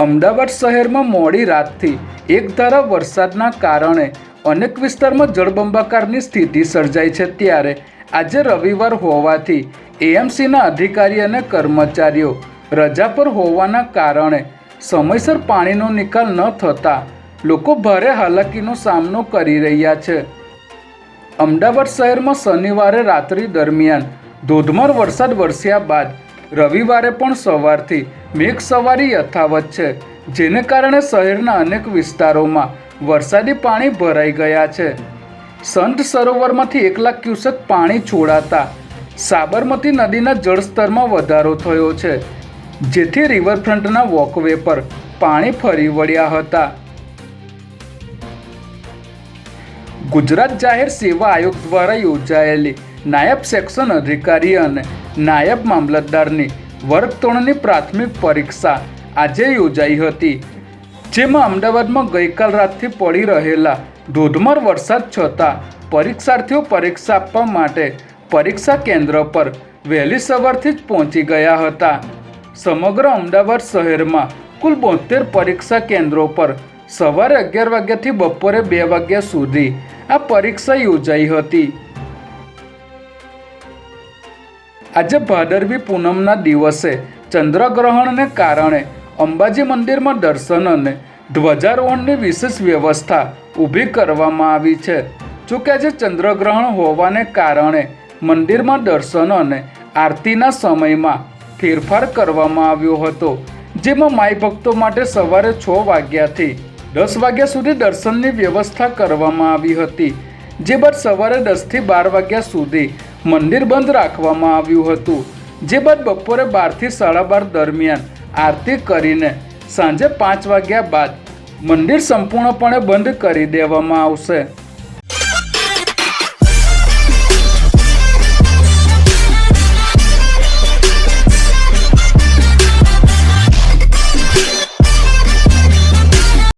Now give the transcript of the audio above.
અમદાવાદ શહેરમાં મોડી રાતથી એકધારા વરસાદના કારણે અનેક વિસ્તારમાં જળબંબાકારની સ્થિતિ સર્જાઈ છે ત્યારે આજે રવિવાર હોવાથી એએમસીના અધિકારી અને કર્મચારીઓ રજા પર હોવાના કારણે સમયસર પાણીનો નિકાલ ન થતાં લોકો ભારે હાલાકીનો સામનો કરી રહ્યા છે. અમદાવાદ શહેરમાં શનિવારે રાત્રિ દરમિયાન ધોધમાર વરસાદ વરસ્યા બાદ રવિવારે પણ સવારથી મેઘ સવારી યથાવત છે, જેને કારણે શહેરના અનેક વિસ્તારોમાં વરસાદી પાણી ભરાઈ ગયા છે. સંત સરોવરમાંથી એક લાખ ક્યુસેક પાણી છોડાતા સાબરમતી નદીના જળસ્તરમાં વધારો થયો છે, જેથી રિવરફ્રન્ટના વોકવે પર પાણી ફરી વળ્યા હતા. ગુજરાત જાહેર સેવા આયોગ દ્વારા યોજાયેલી નાયબ સેક્શન અધિકારી અને નાયબ મામલતદારની વર્ગ ત્રણની પ્રાથમિક પરીક્ષા આજે યોજાઈ હતી, જેમાં અમદાવાદમાં ગઈકાલ રાતથી પડી રહેલા ધોધમાર વરસાદ છતાં પરીક્ષાર્થીઓ પરીક્ષા આપવા માટે પરીક્ષા કેન્દ્ર પર વહેલી સવારથી જ પહોંચી ગયા હતા. સમગ્ર અમદાવાદ શહેરમાં કુલ બોતેર પરીક્ષા કેન્દ્રો પર સવારે અગિયાર વાગ્યાથી બપોરે બે વાગ્યા સુધી આ પરીક્ષા યોજાઈ હતી. આજે ભાદરવી પૂનમના દિવસે ચંદ્રગ્રહણને કારણે અંબાજી મંદિરમાં દર્શન અને ધ્વજારોહણની વિશેષ વ્યવસ્થા ઊભી કરવામાં આવી છે. જોકે આજે ચંદ્રગ્રહણ હોવાને કારણે મંદિરમાં દર્શન અને આરતીના સમયમાં ફેરફાર કરવામાં આવ્યો હતો. જેમાં માઈ ભક્તો માટે સવારે છ વાગ્યાથી દસ વાગ્યા સુધી દર્શનની વ્યવસ્થા કરવામાં આવી હતી. જે બાદ સવારે દસથી બાર વાગ્યા સુધી મંદિર બંધ રાખવામાં આવ્યું હતું. જે બાદ બપોરે બારથી સાડા બાર દરમિયાન આરતી કરીને સાંજે પાંચ વાગ્યા બાદ મંદિર સંપૂર્ણપણે બંધ કરી દેવામાં આવશે.